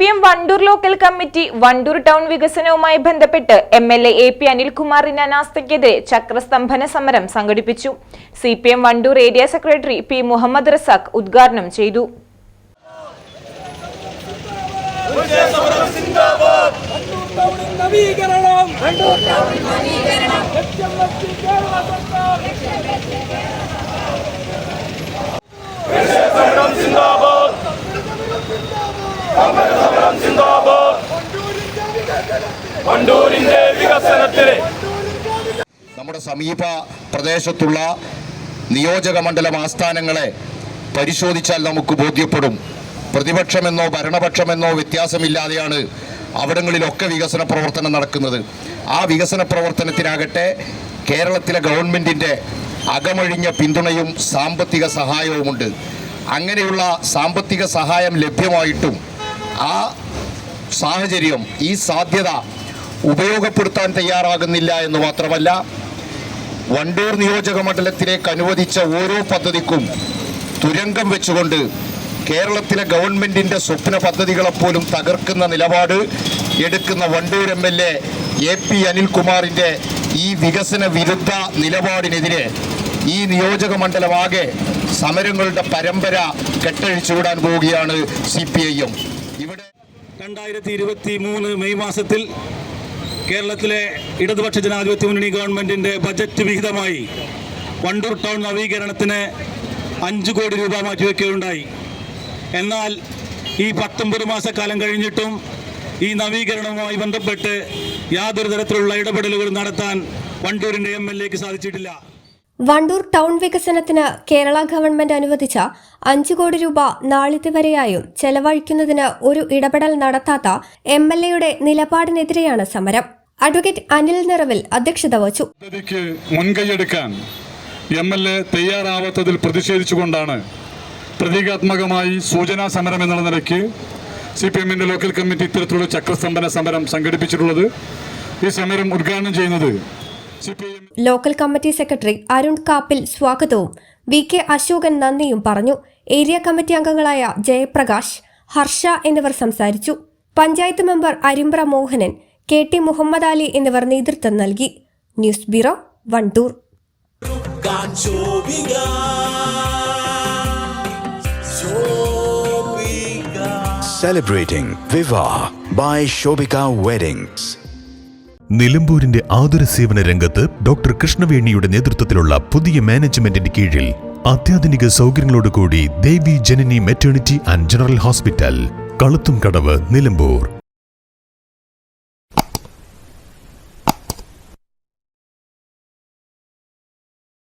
P M Vandoor local committee Vandoor town വികസനവുമായി ബന്ധപ്പെട്ട് M L A P അനിൽകുമാറിന്റെ അനാസ്ഥയ്ക്കെതിരെ ചക്രസ്തംഭന സമരം സംഘടിപ്പിച്ചു. C P M Wandoor area secretary P Muhammad Razak ഉദ്ഘാടനം ചെയ്തു. നവീകരണം ലക്ഷ്യം വെച്ച് കേരള സർക്കാർ വണ്ടൂരിന്റെ വികസനത്തിന് നമ്മുടെ സമീപ പ്രദേശത്തുള്ള നിയോജക മണ്ഡലം ആസ്ഥാനങ്ങളെ പരിശോധിച്ചാൽ നമുക്ക് ബോധ്യപ്പെടും. പ്രതിപക്ഷമെന്നോ ഭരണപക്ഷമെന്നോ വ്യത്യാസമില്ലാതെയാണ് അവിടങ്ങളിലൊക്കെ വികസന പ്രവർത്തനം നടക്കുന്നത്. ആ വികസന പ്രവർത്തനത്തിനാകട്ടെ കേരളത്തിലെ ഗവൺമെന്റിന്റെ അകമഴിഞ്ഞ പിന്തുണയും സാമ്പത്തിക സഹായവുമുണ്ട്. അങ്ങനെയുള്ള സാമ്പത്തിക സഹായം ലഭ്യമായിട്ടും ആ സാഹചര്യം ഈ സാധ്യത ഉപയോഗപ്പെടുത്താൻ തയ്യാറാകുന്നില്ല എന്ന് മാത്രമല്ല വണ്ടൂർ നിയോജക മണ്ഡലത്തിലേക്ക് അനുവദിച്ച ഓരോ പദ്ധതിക്കും തുരങ്കം വെച്ചുകൊണ്ട് കേരളത്തിലെ ഗവൺമെന്റിന്റെ സ്വപ്ന പദ്ധതികളെപ്പോലും തകർക്കുന്ന നിലപാട് എടുക്കുന്ന Wandoor M L A A P അനിൽകുമാറിന്റെ ഈ വികസന വിരുദ്ധ നിലപാടിനെതിരെ ഈ നിയോജക മണ്ഡലമാകെ സമരങ്ങളുടെ പരമ്പര കെട്ടഴിച്ചുവിടാൻ പോവുകയാണ് സി പി ഐ എം. ഇവിടെ രണ്ടായിരത്തി ഇരുപത്തി മൂന്ന് മെയ് മാസത്തിൽ കേരളത്തിലെ ഇടതുപക്ഷ ജനാധിപത്യ മുന്നണി ഗവൺമെന്റിന്റെ ബജറ്റ് വിഹിതമായി വണ്ടൂർ ടൗൺ നവീകരണത്തിന് അഞ്ച് കോടി രൂപ മാറ്റിവെക്കുകയുണ്ടായി. എന്നാൽ ഈ പത്തൊമ്പത് മാസക്കാലം കഴിഞ്ഞിട്ടും ഈ നവീകരണവുമായി ബന്ധപ്പെട്ട് യാതൊരു തരത്തിലുള്ള ഇടപെടലുകൾ നടത്താൻ വണ്ടൂരിന്റെ എം എൽ എക്ക് സാധിച്ചിട്ടില്ല. വണ്ടൂർ ടൗൺ വികസനത്തിന് കേരള ഗവൺമെന്റ് അനുവദിച്ച അഞ്ചു കോടി രൂപ നാളിതുവരെയായും ചെലവഴിക്കുന്നതിന് ഒരു ഇടപെടൽ നടത്താത്ത എം എൽ എയുടെ നിലപാടിനെതിരെയാണ് സമരം. അഡ്വക്കേറ്റ് അനിൽ നിറവിൽ അധ്യക്ഷത വഹിച്ചു. പദ്ധതിക്ക് മുൻകൈയെടുക്കാൻ എം എൽ എ തയ്യാറാവാത്തതിൽ പ്രതിഷേധിച്ചുകൊണ്ടാണ് പ്രതീകാത്മകമായി സൂചനാ സമരം എന്നുള്ള നിലയ്ക്ക് സി പി എമ്മിന്റെ ലോക്കൽ കമ്മിറ്റി ഇത്തരത്തിലുള്ള ചക്രസ്തംഭന സമരം സംഘടിപ്പിച്ചിട്ടുള്ളത്. ഈ സമരം ഉദ്ഘാടനം ചെയ്യുന്നത് local committee secretary Arun Kappil സ്വാഗതവും വി കെ അശോകൻ നന്ദിയും പറഞ്ഞു. ഏരിയ കമ്മിറ്റി അംഗങ്ങളായ ജയപ്രകാശ് ഹർഷ എന്നിവർ സംസാരിച്ചു. Panchayat member Arimbra Mohanan K T Muhammad Ali എന്നിവർ നേതൃത്വം നൽകി. News bureau Vandoor. Celebrating Viva by Shobika Weddings. നിലമ്പൂരിന്റെ ആതുര സേവന രംഗത്ത് ഡോക്ടർ കൃഷ്ണവേണിയുടെ നേതൃത്വത്തിലുള്ള പുതിയ മാനേജ്മെന്റിന്റെ കീഴിൽ അത്യാധുനിക സൗകര്യങ്ങളോടുകൂടി Devi Janani maternity and general hospital കളുത്തും കടവ് നിലമ്പൂർ.